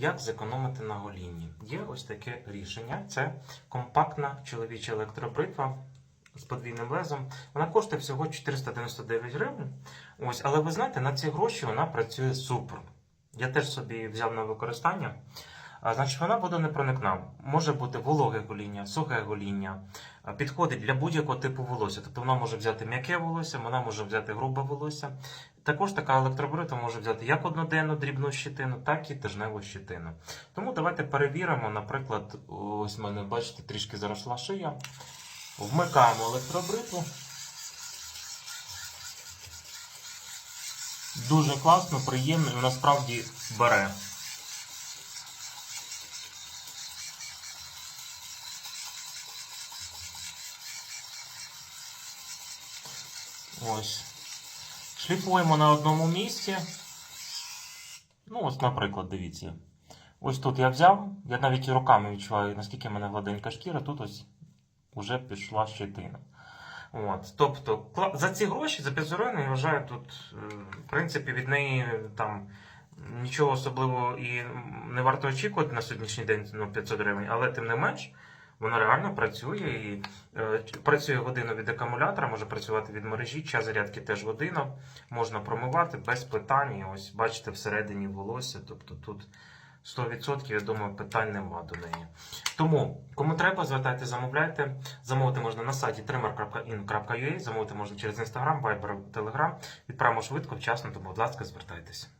Як зекономити на голінні? Є ось таке рішення. Це компактна чоловіча електробритва з подвійним лезом. Вона коштує всього 499 гривень. Ось, але ви знаєте, на ці гроші вона працює супер. Я теж собі взяв на використання. А, значить, вона водонепроникна. Може бути вологе гоління, сухе гоління. Підходить для будь-якого типу волосся. Тобто вона може взяти м'яке волосся, вона може взяти грубе волосся. Також така електробрита може взяти як одноденну дрібну щитину, так і тижневу щитину. Тому давайте перевіримо, наприклад, ось в мене, бачите, трішки заросла шия. Вмикаємо електробритву. Дуже класно, приємно і насправді бере. Ось. Шліфуємо на одному місці. Ну, ось, наприклад, дивіться. Ось тут я взяв, я навіть і руками відчуваю, наскільки в мене гладенька шкіра, тут ось вже пішла щетина. От, тобто, за ці гроші, за 500 гривень, я вважаю, тут, е, в принципі, від неї там нічого особливого і не варто очікувати на сьогоднішній день ну, 500 гривень, але тим не менш, вона реально працює і е, працює годину від акумулятора, може працювати від мережі, час зарядки теж година, можна промивати без питань. І ось бачите, всередині волосся, тобто тут 100%, я думаю, питань нема до неї. Тому, кому треба, звертайте, замовляйте. Замовити можна на сайті trimmer.in.ua, замовити можна через Instagram, Viber, Telegram. Відправимо швидко, вчасно, тому, будь ласка, звертайтеся.